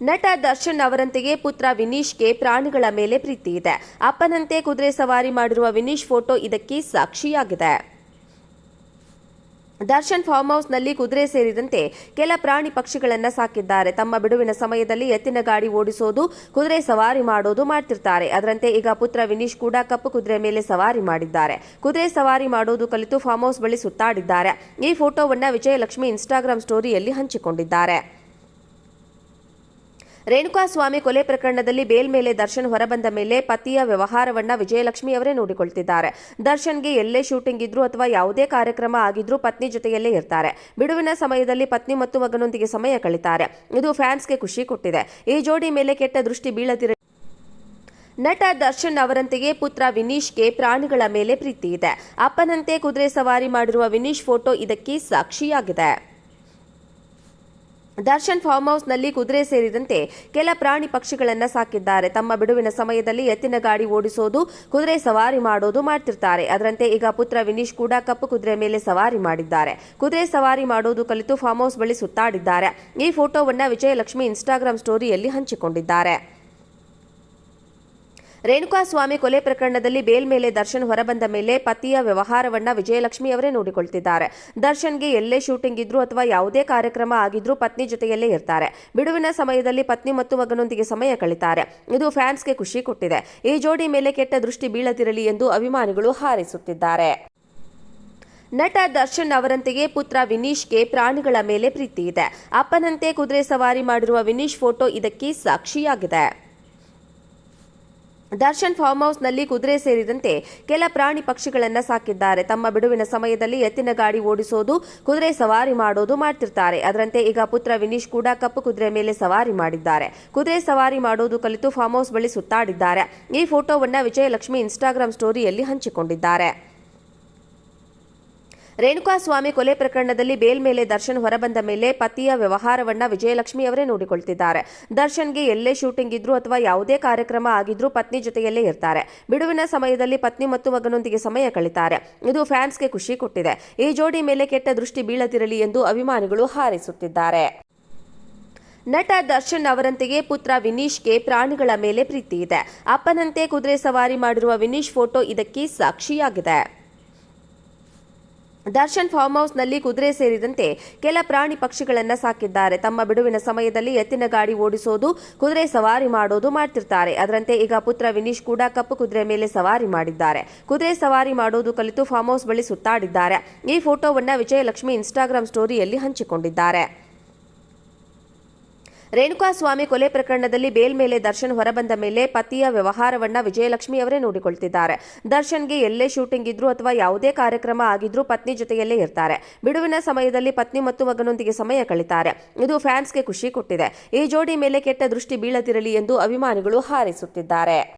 ನಟ ದರ್ಶನ್ ಅವರಂತೆಯೇ ಪುತ್ರ ವಿನೀಶ್ಗೆ ಪ್ರಾಣಿಗಳ ಮೇಲೆ ಪ್ರೀತಿ ಇದೆ. ಅಪ್ಪನಂತೆ ಕುದುರೆ ಸವಾರಿ ಮಾಡಿರುವ ವಿನೀಶ್ ಫೋಟೋ ಇದಕ್ಕೆ ಸಾಕ್ಷಿಯಾಗಿದೆ. ದರ್ಶನ್ ಫಾರ್ಮ್ ಹೌಸ್ನಲ್ಲಿ ಕುದುರೆ ಸೇರಿದಂತೆ ಕೆಲ ಪ್ರಾಣಿ ಪಕ್ಷಿಗಳನ್ನು ಸಾಕಿದ್ದಾರೆ. ತಮ್ಮ ಬಿಡುವಿನ ಸಮಯದಲ್ಲಿ ಎತ್ತಿನ ಗಾಡಿ ಓಡಿಸೋದು, ಕುದುರೆ ಸವಾರಿ ಮಾಡೋದು ಮಾಡ್ತಿರ್ತಾರೆ. ಅದರಂತೆ ಈಗ ಪುತ್ರ ವಿನೀಶ್ ಕೂಡ ಕಪ್ಪು ಕುದುರೆ ಮೇಲೆ ಸವಾರಿ ಮಾಡಿದ್ದಾರೆ. ಕುದುರೆ ಸವಾರಿ ಮಾಡೋದು ಕಲಿತು ಫಾರ್ಮ್ ಹೌಸ್ ಬಳಿ ಸುತ್ತಾಡಿದ್ದಾರೆ. ಈ ಫೋಟೋವನ್ನ ವಿಜಯಲಕ್ಷ್ಮಿ ಇನ್ಸ್ಟಾಗ್ರಾಂ ಸ್ಟೋರಿಯಲ್ಲಿ ಹಂಚಿಕೊಂಡಿದ್ದಾರೆ. ರೇಣುಕಾಸ್ವಾಮಿ ಕೊಲೆ ಪ್ರಕರಣದಲ್ಲಿ ಬೇಲ್ ಮೇಲೆ ದರ್ಶನ್ ಹೊರಬಂದ ಮೇಲೆ ಪತಿಯ ವ್ಯವಹಾರವನ್ನ ವಿಜಯಲಕ್ಷ್ಮಿ ಅವರೇ ನೋಡಿಕೊಳ್ತಿದ್ದಾರೆ. ದರ್ಶನ್ಗೆ ಎಲ್ಲೇ ಶೂಟಿಂಗ್ ಇದ್ರೂ ಅಥವಾ ಯಾವುದೇ ಕಾರ್ಯಕ್ರಮ ಆಗಿದ್ರೂ ಪತ್ನಿ ಜೊತೆಯಲ್ಲೇ ಇರ್ತಾರೆ. ಬಿಡುವಿನ ಸಮಯದಲ್ಲಿ ಪತ್ನಿ ಮತ್ತು ಮಗನೊಂದಿಗೆ ಸಮಯ ಕಳೀತಾರೆ. ಇದು ಫ್ಯಾನ್ಸ್ಗೆ ಖುಷಿ ಕೊಟ್ಟಿದೆ. ಈ ಜೋಡಿ ಮೇಲೆ ಕೆಟ್ಟ ದೃಷ್ಟಿ ಬೀಳದಿರ ನಟ ದರ್ಶನ್ ಅವರಂತೆಯೇ ಪುತ್ರ ವಿನೀಶ್ಗೆ ಪ್ರಾಣಿಗಳ ಮೇಲೆ ಪ್ರೀತಿ ಇದೆ. ಅಪ್ಪನಂತೆ ಕುದುರೆ ಸವಾರಿ ಮಾಡಿರುವ ವಿನೀಶ್ ಫೋಟೋ ಇದಕ್ಕೆ ಸಾಕ್ಷಿಯಾಗಿದೆ. ದರ್ಶನ್ ಫಾರ್ಮ್ ಹೌಸ್ನಲ್ಲಿ ಕುದುರೆ ಸೇರಿದಂತೆ ಕೆಲ ಪ್ರಾಣಿ ಪಕ್ಷಿಗಳನ್ನು ಸಾಕಿದ್ದಾರೆ. ತಮ್ಮ ಬಿಡುವಿನ ಸಮಯದಲ್ಲಿ ಎತ್ತಿನ ಗಾಡಿ ಓಡಿಸೋದು, ಕುದುರೆ ಸವಾರಿ ಮಾಡೋದು ಮಾಡ್ತಿರ್ತಾರೆ. ಅದರಂತೆ ಈಗ ಪುತ್ರ ವಿನೀಶ್ ಕೂಡ ಕಪ್ಪು ಕುದುರೆ ಮೇಲೆ ಸವಾರಿ ಮಾಡಿದ್ದಾರೆ. ಕುದುರೆ ಸವಾರಿ ಮಾಡೋದು ಕಲಿತು ಫಾರ್ಮ್ ಹೌಸ್ ಬಳಿ ಸುತ್ತಾಡಿದ್ದಾರೆ. ಈ ಫೋಟೋವನ್ನ ವಿಜಯಲಕ್ಷ್ಮಿ ಇನ್ಸ್ಟಾಗ್ರಾಂ ಸ್ಟೋರಿಯಲ್ಲಿ ಹಂಚಿಕೊಂಡಿದ್ದಾರೆ. ರೇಣುಕಾಸ್ವಾಮಿ ಕೊಲೆ ಪ್ರಕರಣದಲ್ಲಿ ಬೇಲ್ ಮೇಲೆ ದರ್ಶನ್ ಹೊರಬಂದ ಮೇಲೆ ಪತಿಯ ವ್ಯವಹಾರವನ್ನ ವಿಜಯಲಕ್ಷ್ಮಿ ಅವರೇ ನೋಡಿಕೊಳ್ತಿದ್ದಾರೆ. ದರ್ಶನ್ಗೆ ಎಲ್ಲೇ ಶೂಟಿಂಗ್ ಇದ್ರೂ ಅಥವಾ ಯಾವುದೇ ಕಾರ್ಯಕ್ರಮ ಆಗಿದ್ರೂ ಪತ್ನಿ ಜೊತೆಯಲ್ಲೇ ಇರ್ತಾರೆ. ಬಿಡುವಿನ ಸಮಯದಲ್ಲಿ ಪತ್ನಿ ಮತ್ತು ಮಗನೊಂದಿಗೆ ಸಮಯ ಕಳಿತಾರೆ. ಇದು ಫ್ಯಾನ್ಸ್ಗೆ ಖುಷಿ ಕೊಟ್ಟಿದೆ. ಈ ಜೋಡಿ ಮೇಲೆ ಕೆಟ್ಟ ದೃಷ್ಟಿ ಬೀಳದಿರಲಿ ಎಂದು ಅಭಿಮಾನಿಗಳು ಹಾರೈಸುತ್ತಿದ್ದಾರೆ. ನಟ ದರ್ಶನ್ ಅವರಂತೆಯೇ ಪುತ್ರ ವಿನೀಶ್ಗೆ ಪ್ರಾಣಿಗಳ ಮೇಲೆ ಪ್ರೀತಿ ಇದೆ. ಅಪ್ಪನಂತೆ ಕುದುರೆ ಸವಾರಿ ಮಾಡಿರುವ ವಿನೀಶ್ ಫೋಟೋ ಇದಕ್ಕೆ ಸಾಕ್ಷಿಯಾಗಿದೆ. ದರ್ಶನ್ ಫಾರ್ಮ್ ಹೌಸ್ನಲ್ಲಿ ಕುದುರೆ ಸೇರಿದಂತೆ ಕೆಲ ಪ್ರಾಣಿ ಪಕ್ಷಿಗಳನ್ನು ಸಾಕಿದ್ದಾರೆ. ತಮ್ಮ ಬಿಡುವಿನ ಸಮಯದಲ್ಲಿ ಎತ್ತಿನ ಗಾಡಿ ಓಡಿಸೋದು, ಕುದುರೆ ಸವಾರಿ ಮಾಡೋದು ಮಾಡ್ತಿರ್ತಾರೆ. ಅದರಂತೆ ಈಗ ಪುತ್ರ ವಿನೀಶ್ ಕೂಡ ಕಪ್ಪು ಕುದುರೆ ಮೇಲೆ ಸವಾರಿ ಮಾಡಿದ್ದಾರೆ. ಕುದುರೆ ಸವಾರಿ ಮಾಡೋದು ಕಲಿತು ಫಾರ್ಮ್ ಹೌಸ್ ಬಳಿ ಸುತ್ತಾಡಿದ್ದಾರೆ. ಈ ಫೋಟೋವನ್ನು ವಿಜಯಲಕ್ಷ್ಮಿ ಇನ್ಸ್ಟಾಗ್ರಾಂ ಸ್ಟೋರಿಯಲ್ಲಿ ಹಂಚಿಕೊಂಡಿದ್ದಾರೆ. ರೇಣುಕಾಸ್ವಾಮಿ ಕೊಲೆ ಪ್ರಕರಣದಲ್ಲಿ ಬೇಲ್ ಮೇಲೆ ದರ್ಶನ್ ಹೊರಬಂದ ಮೇಲೆ ಪತಿಯ ವ್ಯವಹಾರವನ್ನ ವಿಜಯಲಕ್ಷ್ಮಿ ಅವರೇ ನೋಡಿಕೊಳ್ತಿದ್ದಾರೆ. ದರ್ಶನ್ಗೆ ಎಲ್ಲೇ ಶೂಟಿಂಗ್ ಇದ್ರೂ ಅಥವಾ ಯಾವುದೇ ಕಾರ್ಯಕ್ರಮ ಆಗಿದ್ರೂ ಪತ್ನಿ ಜೊತೆಯಲ್ಲೇ ಇರ್ತಾರೆ. ಬಿಡುವಿನ ಸಮಯದಲ್ಲಿ ಪತ್ನಿ ಮತ್ತು ಮಗನೊಂದಿಗೆ ಸಮಯ ಕಳೀತಾರೆ. ಇದು ಫ್ಯಾನ್ಸ್ಗೆ ಖುಷಿ ಕೊಟ್ಟಿದೆ. ಈ ಜೋಡಿ ಮೇಲೆ ಕೆಟ್ಟ ದೃಷ್ಟಿ ಬೀಳದಿರಲಿ ಎಂದು ಅಭಿಮಾನಿಗಳು ಹಾರೈಸುತ್ತಿದ್ದಾರೆ. ನಟ ದರ್ಶನ್ ಅವರಂತೆಯೇ ಪುತ್ರ ವಿನೀಶ್ಗೆ ಪ್ರಾಣಿಗಳ ಮೇಲೆ ಪ್ರೀತಿ ಇದೆ. ಅಪ್ಪನಂತೆ ಕುದುರೆ ಸವಾರಿ ಮಾಡಿರುವ ವಿನೀಶ್ ಫೋಟೋ ಇದಕ್ಕೆ ಸಾಕ್ಷಿಯಾಗಿದೆ. ದರ್ಶನ್ ಫಾರ್ಮ್ ಹೌಸ್ನಲ್ಲಿ ಕುದುರೆ ಸೇರಿದಂತೆ ಕೆಲ ಪ್ರಾಣಿ ಪಕ್ಷಿಗಳನ್ನು ಸಾಕಿದ್ದಾರೆ. ತಮ್ಮ ಬಿಡುವಿನ ಸಮಯದಲ್ಲಿ ಎತ್ತಿನ ಗಾಡಿ ಓಡಿಸೋದು, ಕುದುರೆ ಸವಾರಿ ಮಾಡೋದು ಮಾಡ್ತಿರ್ತಾರೆ. ಅದರಂತೆ ಈಗ ಪುತ್ರ ವಿನೀಶ್ ಕೂಡ ಕಪ್ಪು ಕುದುರೆ ಮೇಲೆ ಸವಾರಿ ಮಾಡಿದ್ದಾರೆ. ಕುದುರೆ ಸವಾರಿ ಮಾಡೋದು ಕಲಿತು ಫಾರ್ಮ್ ಹೌಸ್ ಬಳಿ ಸುತ್ತಾಡಿದ್ದಾರೆ. ಈ ಫೋಟೋವನ್ನ ವಿಜಯಲಕ್ಷ್ಮಿ ಇನ್ಸ್ಟಾಗ್ರಾಂ ಸ್ಟೋರಿಯಲ್ಲಿ ಹಂಚಿಕೊಂಡಿದ್ದಾರೆ. ರೇಣುಕಾಸ್ವಾಮಿ ಕೊಲೆ ಪ್ರಕರಣದಲ್ಲಿ ಬೇಲ್ ಮೇಲೆ ದರ್ಶನ್ ಹೊರಬಂದ ಮೇಲೆ ಪತಿಯ ವ್ಯವಹಾರವನ್ನ ವಿಜಯಲಕ್ಷ್ಮಿ ಅವರೇ ನೋಡಿಕೊಳ್ತಿದ್ದಾರೆ. ದರ್ಶನ್ಗೆ ಎಲ್ಲೇ ಶೂಟಿಂಗ್ ಇದ್ರೂ ಅಥವಾ ಯಾವುದೇ ಕಾರ್ಯಕ್ರಮ ಆಗಿದ್ರೂ ಪತ್ನಿ ಜೊತೆಯಲ್ಲೇ ಇರ್ತಾರೆ. ಬಿಡುವಿನ ಸಮಯದಲ್ಲಿ ಪತ್ನಿ ಮತ್ತು ಮಗನೊಂದಿಗೆ ಸಮಯ ಕಳೀತಾರೆ. ಇದು ಫ್ಯಾನ್ಸ್ಗೆ ಖುಷಿ ಕೊಟ್ಟಿದೆ. ಈ ಜೋಡಿ ಮೇಲೆ ಕೆಟ್ಟ ದೃಷ್ಟಿ ಬೀಳದಿರಲಿ ಎಂದು ಅಭಿಮಾನಿಗಳು ಹಾರೈಸುತ್ತಿದ್ದಾರೆ.